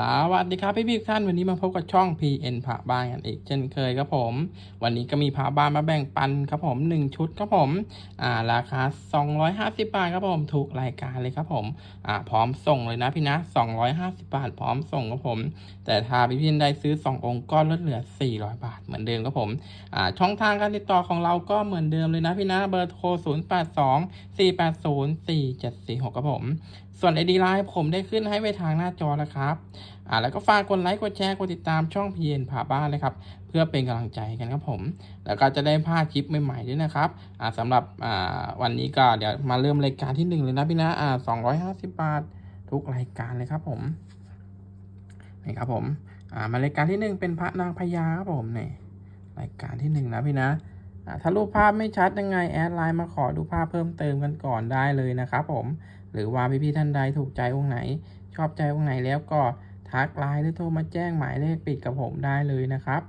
สวัสดีครับพี่พี่ทุกท่านวันนี้มาพบกับช่อง PN ผาบ้านกันอีกเช่นเคยครับผม วันนี้ก็มีผาบ้านมาแบ่งปันครับผม 1 ชุดครับผมอ่าราคา 250 บาทครับผมถูกรายการเลยครับผมอ่าพร้อมส่งเลยนะพี่นะ 250 บาท พร้อมส่งครับผม แต่ถ้าพี่พี่ได้ซื้อ 2 องค์ก็ลดเหลือ 400 บาทเหมือนเดิมครับผมอ่าช่องทางการติดต่อของเราก็เหมือนเดิมเลยนะพี่นะเบอร์โทร 082 480 4746ครับผม ส่วน ID ไลน์ผมได้ขึ้นให้ไว้ทางหน้าจอแล้วครับ อ่าแล้วก็ฝากกดไลค์กดแชร์กดติดตามช่อง PN ผ่าบ้านเลยครับ เพื่อเป็นกำลังใจกันครับผม แล้วก็จะได้พาดคลิปใหม่ๆด้วยนะครับ อ่าสำหรับอ่าวันนี้ก็เดี๋ยวมาเริ่มรายการที่หนึ่งเลยนะพี่นะอ่าสองร้อยห้าสิบบาท ทุกรายการเลยครับผมนี่ครับผมอ่ามารายการที่หนึ่งเป็นพระนางพญาครับผมนี่รายการที่หนึ่งนะพี่นะถ้ารูปภาพไม่ชัดยังไงแอดไลน์มาขอดูภาพเพิ่มเติมกันก่อนได้เลยนะครับผม หรือว่าพี่ๆท่านใดถูกใจองค์ไหน ชอบใจองค์ไหนแล้วก็ทักไลน์หรือโทรมาแจ้งหมายเลขปิดกับผมได้เลยนะครับ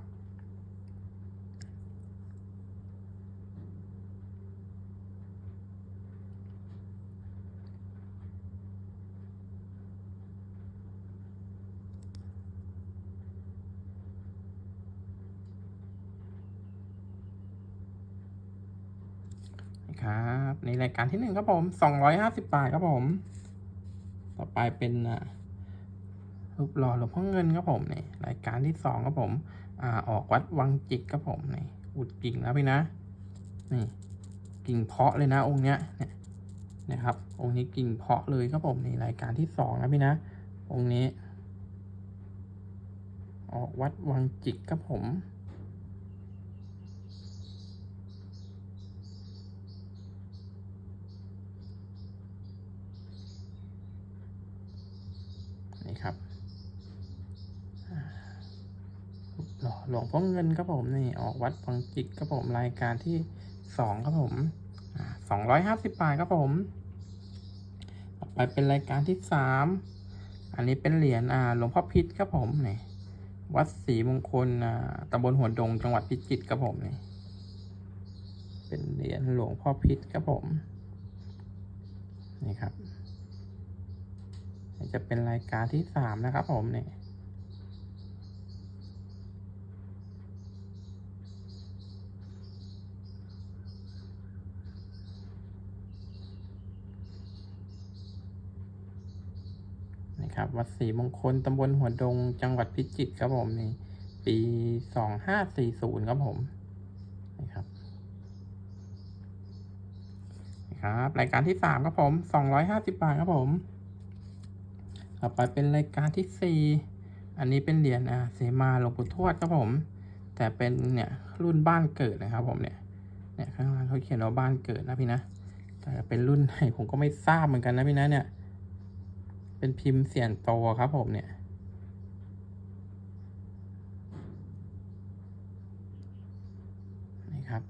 ครับ ในรายการที่หนึ่งครับผมสองร้อยห้าสิบบาทครับผม ต่อไปเป็นอ่ารูปหล่อหลวงพ่อเงินครับผมนี่รายการที่สองครับผมอ่าออกวัดวังจิกครับผมนี่อุดกิ่งแล้วพี่นะ นี่ กิ่งเพาะเลยนะองค์เนี้ยเนี่ยนะครับ องค์นี้กิ่งเพาะเลยครับผมนี่รายการที่สองนะพี่นะ องค์นี้ ออกวัดวังจิกครับผม นี่ ครับหลหลวงพ่อเงินครับผมนี่ออกวัดฟังจิกครับผมรายการที่สองครับผมสองร้อยห้าสิบบาทครับผมต่อไปเป็นรายการที่สามอันนี้เป็นเหรียญอ่าหลวงพ่อพิษครับผมนี่วัดศรีมงคลอ่าตำบลหัวดงจังหวัดพิจิตรครับผมนี่เป็นเหรียญหลวงพ่อพิษครับผมนี่ครับ จะเป็นรายการที่สามนะครับผมเนี่ยนะครับวัดศรีมงคลตำบลหัวดง จังหวัดพิจิตรครับผมนี่ปีสองห้าสี่ศูนย์ครับผมนะครับนะครับรายการที่สามครับผมสองร้อยห้าสิบบาทครับผม ต่อไปเป็นรายการที่สี่อันนี้เป็นเหรียญอ่าเสมาหลวงปู่ทวดครับผม แต่เป็นเนี่ยรุ่นบ้านเกิดนะครับผมเนี่ยเนี่ยข้างล่างเขาเขียนว่าบ้านเกิดนะพี่นะแต่เป็นรุ่นไหนผมก็ไม่ทราบเหมือนกันนะพี่นะเนี่ย เป็นพิมพ์เสียนโตครับผมเนี่ย นี่ครับ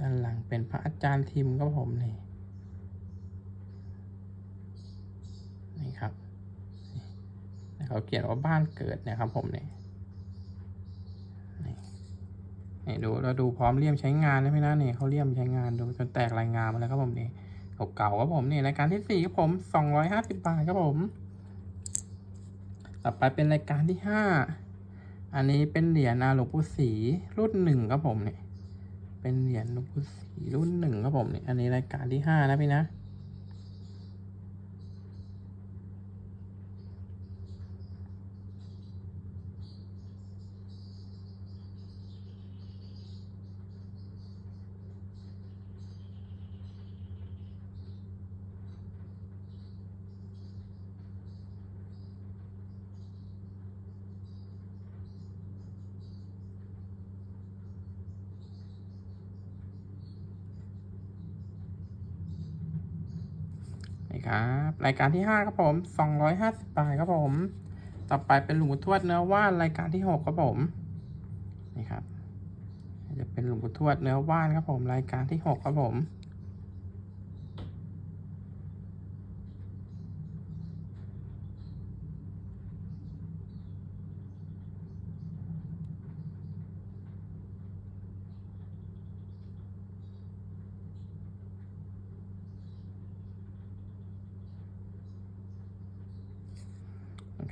ด้านหลัง เป็นพระอาจารย์ทิมครับผมนี่นี่ครับนี่เขาเขียนว่าบ้านเกิดนี่ยครับผมนี่นี่ดูเราดูพร้อมเลี่ยมใช้งานนะพี่นะนี่เขาเลี่ยมใช้งานดูจนแตกรายงานมาแล้วครับผมนี่เก่าๆครับผมนี่รายการที่สี่ครับผมสองร้อยห้าสิบบาทครับผมต่อไปเป็นรายการที่ห้าอันนี้เป็นเหรียญอาหลวงปู่ศรีรุ่นหนึ่งครับผมเนี่ย เป็นเหรียญหลวงปู่ศรีรุ่นหนึ่งครับผมนี่อันนี้รายการที่ห้านะพี่นะ ครับรายการที่ห้าครับผมสองร้อยห้าสิบาทครับผม ต่อไปเป็นหลวงปู่ทวดเนื้อว่านรายการที่หกครับผม นี่ครับ จะเป็นหลวงปู่ทวดเนื้อว่านครับผม รายการที่หกครับผม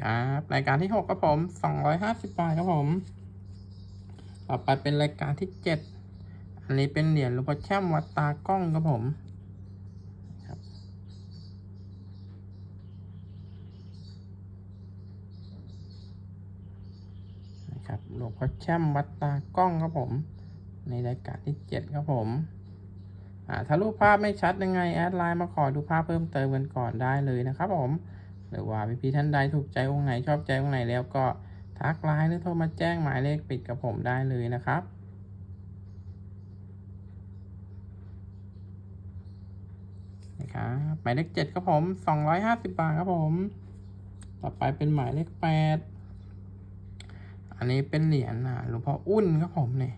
ครับรายการที่หกครับผมสองร้อยห้าสิบบาทครับผม ต่อไปเป็นรายการที่เจ็ดอันนี้เป็นเหรียญหลวงพ่อแช่มวัดตากล้องครับผมครับหลวงพ่อแช่มวัดตากล้องครับผม ในรายการที่เจ็ดครับผมอ่าถ้ารูปภาพไม่ชัดยังไง แอดไลน์มาขอดูภาพเพิ่มเติมกันก่อนได้เลยนะครับผม หรือว่าพี่พี่ๆท่านใดถูกใจองค์ไหนชอบใจองค์ไหนแล้วก็ทักไลน์หรือโทรมาแจ้งหมายเลขปิดกับผมได้เลยนะครับนะครับหมายเลขเจ็ดครับผมสองร้อยห้าสิบบาทครับผม ต่อไปเป็นหมายเลขแปดอันนี้เป็นเหรียญอะหลวงพ่ออุ้นครับผมเนี่ย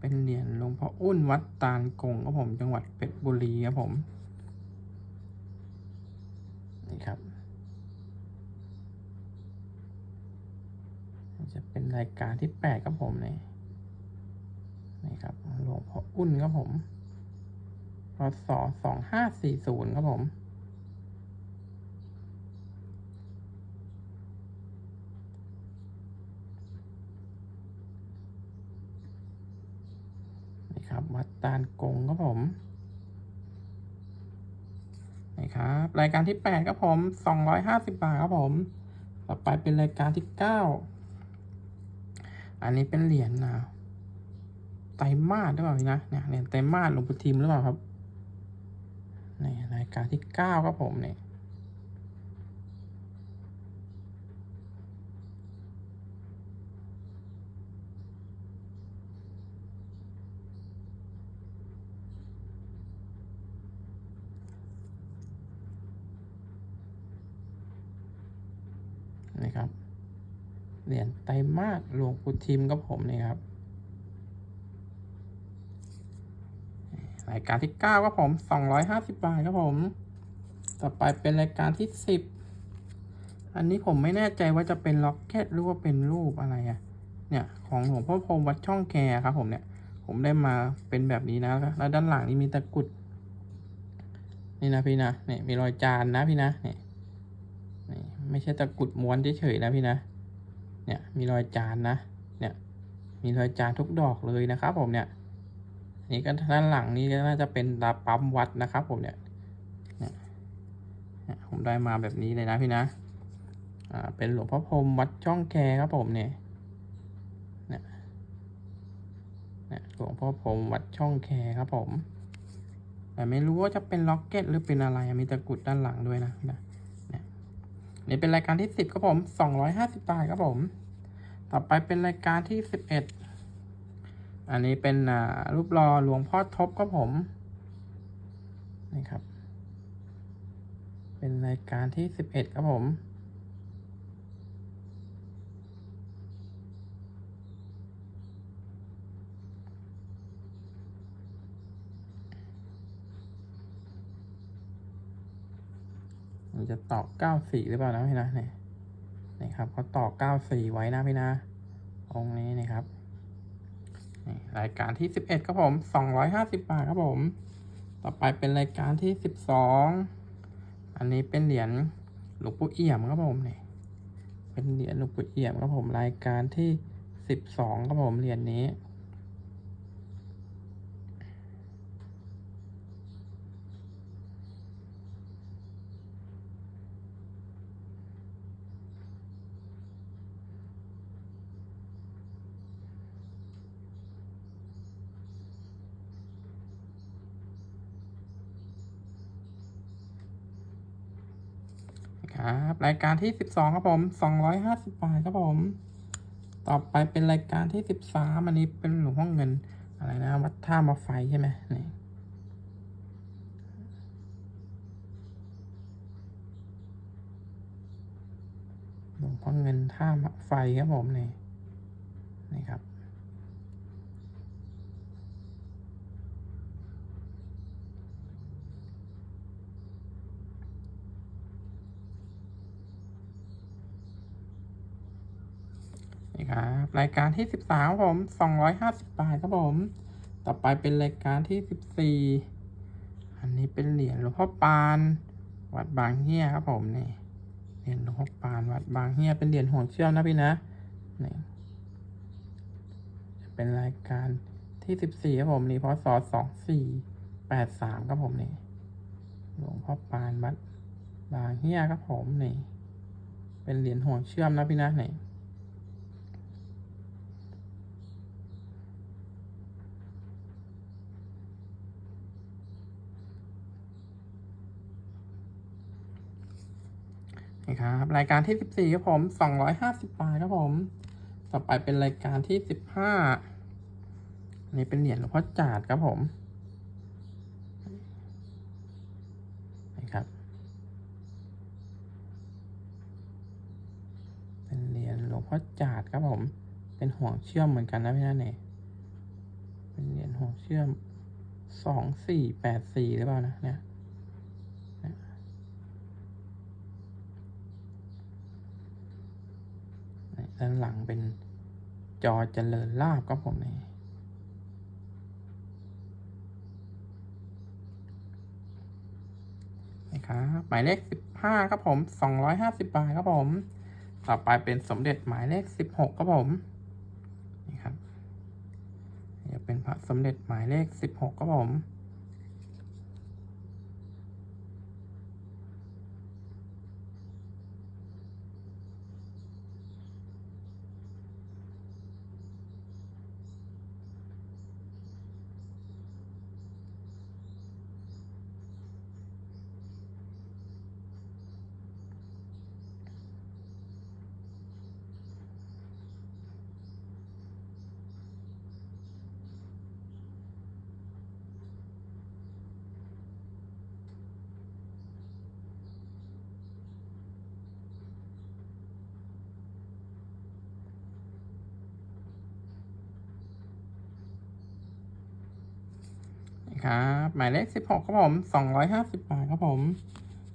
เป็นเหรียญหลวงพ่ออุ้นวัดตาลกงครับผมจังหวัดเพชรบุรีครับผมนี่ครับ จะเป็นรายการที่แปดครับผมเนี่ยนี่ครับหลวงพ่ออุ้นครับผมพศสองห้าสี่ศูนย์ครับผมนี่ครับวัดตาลกงครับผมนี่ครับรายการที่แปดครับผมสองร้อยห้าสิบบาทครับผม ต่อไปเป็นรายการที่เก้า อันนี้เป็นเหรียญนะไตรมาสหรือเปล่าพี่นะเนี่ยเหรียญไตรมาสหลวงปู่ทิมหรือเปล่าครับในรายการที่เก้าครับผมเนี่ยนี่ครับ เหรียญไตรมาสหลวงปู่ทิมครับผมนี่ครับรายการที่เก้าครับผมสองร้อยห้าสิบบาทครับผม ต่อไปเป็นรายการที่สิบอันนี้ผมไม่แน่ใจว่าจะเป็นล็อกเก็ตหรือว่าเป็นรูปอะไรอะเนี่ยของหลวงพ่อพรมวัดช่องแคครับผมเนี่ยผมได้มาเป็นแบบนี้นะ แล้วด้านหลังนี่มีตะกุด นี่นะพี่นะเนี่ยมีรอยจานนะพี่นะเนี่ยไม่ใช่ตะกุดม้วนเฉยๆนะพี่นะ เนี่ยมีรอยจานนะเนี่ยมีรอยจานทุกดอกเลยนะครับผมเนี่ยนี่ก็ด้านหลังนี้ก็น่าจะเป็นตาปั๊มวัดนะครับผมเนี่ยเนี่ยผมได้มาแบบนี้เลยนะพี่นะอ่าเป็นหลวงพ่อพรมวัดช่องแคครับผมเนี่ยเนี่ยเนี่ยหลวงพ่อพรมวัดช่องแคครับผม แต่ไม่รู้ว่าจะเป็นล็อกเก็ตหรือเป็นอะไร มีตะกุดด้านหลังด้วยนะนะ นี่เป็นรายการที่สิบครับผมสองร้อยห้าสิบบาทครับผม ต่อไปเป็นรายการที่สิบเอ็ดอันนี้เป็นอ่ารูปรอหลวงพ่อทบครับผมนี่ครับ เป็นรายการที่สิบเอ็ดครับผม มันจะตอกเก้าสี่หรือเปล่านะพี่นะเนี่ยนี่ครับเขาตอกเก้าสี่ไว้นะพี่นะองนี้นี่ครับรายการที่สิบเอ็ดครับผมสองร้อยห้าสิบบาทครับผม ต่อไปเป็นรายการที่สิบสองอันนี้เป็นเหรียญหลวงปู่เอี่ยมครับผมเนี่ยเป็นเหรียญหลวงปู่เอี่ยมครับผมรายการที่สิบสองครับผมเหรียญนี้ ครับรายการที่สิบสองครับผมสองร้อยห้าสิบบาทครับผม ต่อไปเป็นรายการที่สิบสามอันนี้เป็นหลวงพ่อเงิน อะไรนะ วัดท่ามาไฟใช่ไหมนี่หลวงพ่อเงินท่ามาไฟครับผมนี่นี่ครับ นี่ ครับรายการที่สิบสามครับผมสองร้อยห้าสิบบาทครับผม ต่อไปเป็นรายการที่สิบสี่อันนี้เป็นเหรียญหลวงพ่อปาน วัดบางเฮียครับผมนี่เหรียญหลวงพ่อปานวัดบางเฮียเป็นเหรียญห่วเชื่อมนะพี่นะนี่จะเป็นรายการที่สิบสี่ครับผมนี่พศสองสี่แปดสามครับผมนี่หลวงพ่อปานวัดบางเฮียครับผมนี่ เป็นเหรียญห่วเชื่อมนะพี่นะนี่ นี่ครับ รายการที่สิบสี่ครับผมสองร้อยห้าสิบบาทครับผม ต่อไปเป็นรายการที่สิบห้าอันนี้เป็นเหรียญหลวงพ่อจาดครับผมนี่ครับเป็นเหรียญหลวงพ่อจาดครับผม เป็นห่วงเชื่อมเหมือนกันนะพี่นั่นเองเป็นเหรียญห่วงเชื่อมสองสี่แปดสี่หรือเปล่านะเนี่ย ด้านหลังเป็นจอเจริญลาบครับผมนี่นะครับหมายเลขสิบห้าครับผมสองร้อยห้าสิบบาทครับผม ต่อไปเป็นสมเด็จหมายเลขสิบหกครับผมนี่ครับจะเป็นพระสมเด็จหมายเลขสิบหกครับผม ครับ หมายเลขสิบหกครับผมสองร้อยห้าสิบบาทครับผม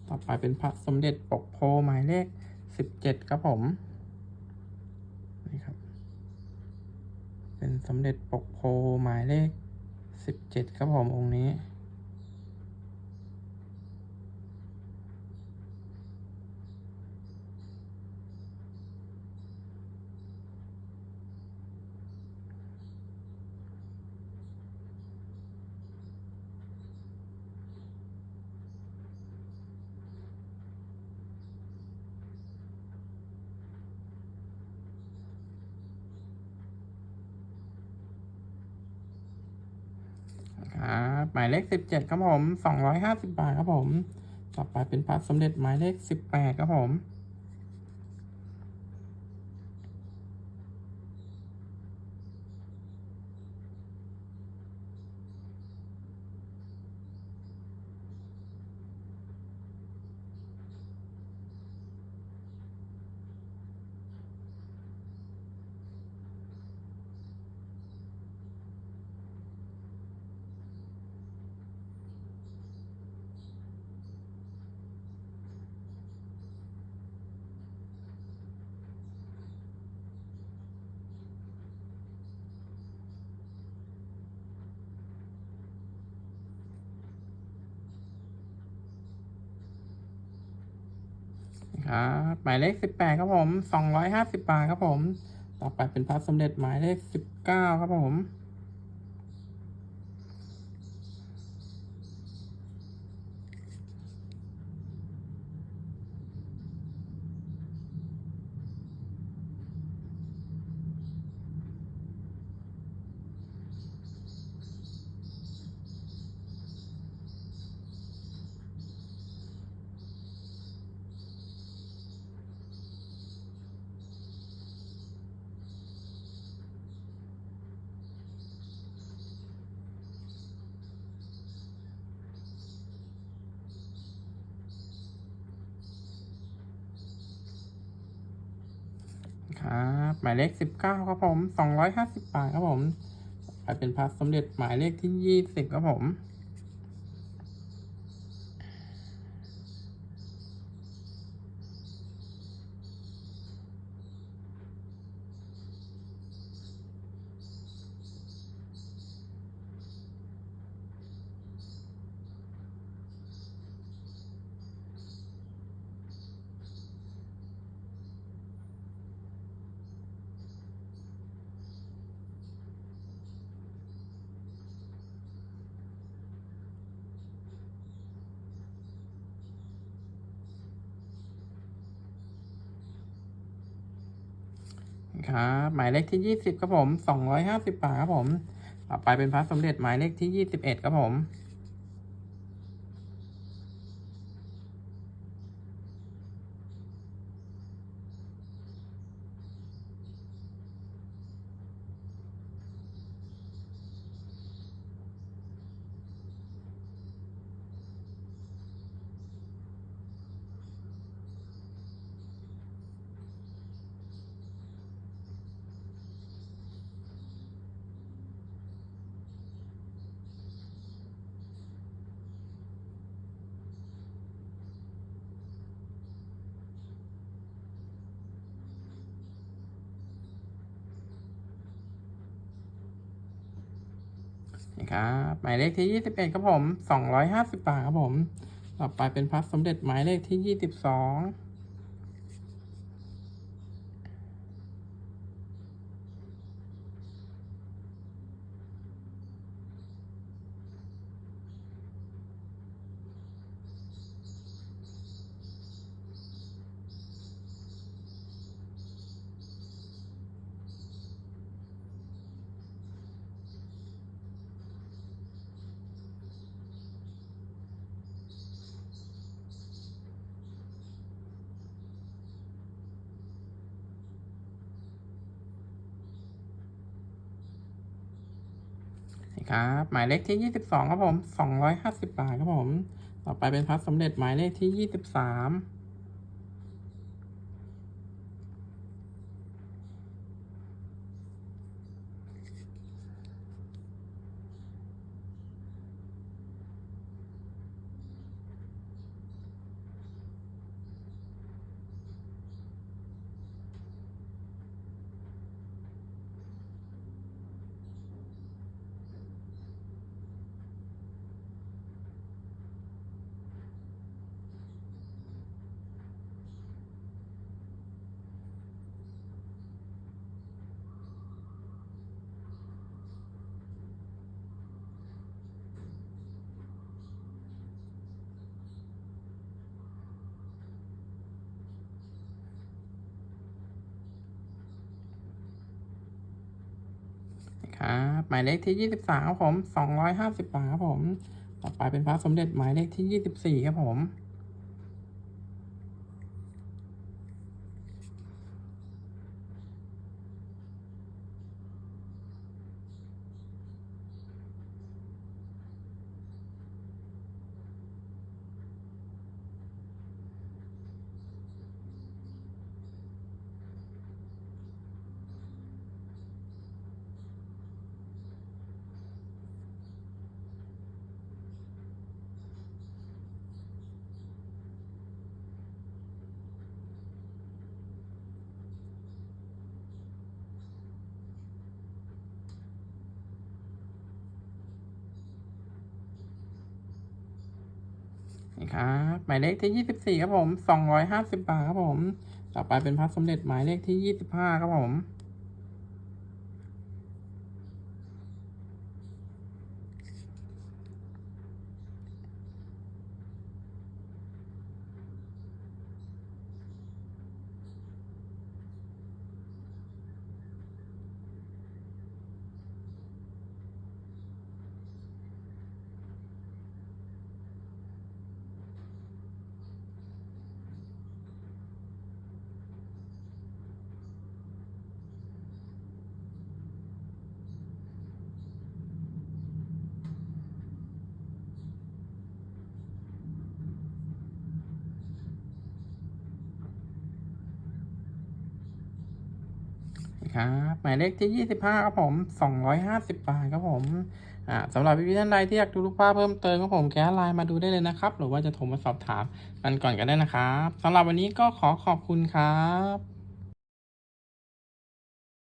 ต่อไปเป็นพระสมเด็จปกโพหมายเลขสิบเจ็ดครับผมนี่ครับ เป็นสมเด็จปกโพหมายเลขสิบเจ็ดครับผมองค์นี้ ครับห มายเลขสิบเจ็ดครับผมสองร้อยห้าสิบบาทครับผม ต่อไปเป็นพระสมเด็จหมายเลขสิบแปดครับผม ครับหมายเลขสิบแปดครับผมสองร้อยห้าสิบบาทครับผม ต่อไปเป็นพระสมเด็จหมายเลขสิบเก้าครับผม หมายเลขสิบเก้าครับผมสองร้อยห้าสิบบาทครับผมไปเป็นพาร์ทสมเด็จหมายเลขที่ยี่สิบครับผม ครับหมายเลขที่ยี่สิบครับผมสองร้อยห้าสิบบาทครับผม ต่อไปเป็นพระสมเด็จหมายเลขที่ยี่สิบเอ็ดครับผม นะครับหมายเลขที่ 21ครับผม 250 บาทครับผม ต่อไปเป็นพัสสมเด็จหมายเลขที่ 22 ครับ หมายเลขที่ 22 ครับผม 250 บาทครับผม ต่อไปเป็นพัดสำเร็จหมายเลขที่ 23 นะครับ หมายเลขที่ยี่สิบสามครับผมสองร้อยห้าสิบบาทครับผม ต่อไปเป็นพระสมเด็จหมายเลขที่ยี่สิบสี่ครับผม นะครับหมายเลขที่ยี่สิบสี่ครับผมสองร้อยห้าสิบบาทครับผม ต่อไปเป็นพระสมเด็จหมายเลขที่ยี่สิบห้าครับผม หมายเลขที่ยี่สิบห้าครับผมสองร้อยห้าสิบบาทครับผมอ่าสำหรับพี่ๆท่านใดที่อยากดูรูปภาพเพิ่มเติมครับผมแค่ไลน์มาดูได้เลยนะครับ หรือว่าจะโทรมาสอบถามกันก่อนก็ได้นะครับสำหรับวันนี้ก็ขอขอบคุณครับ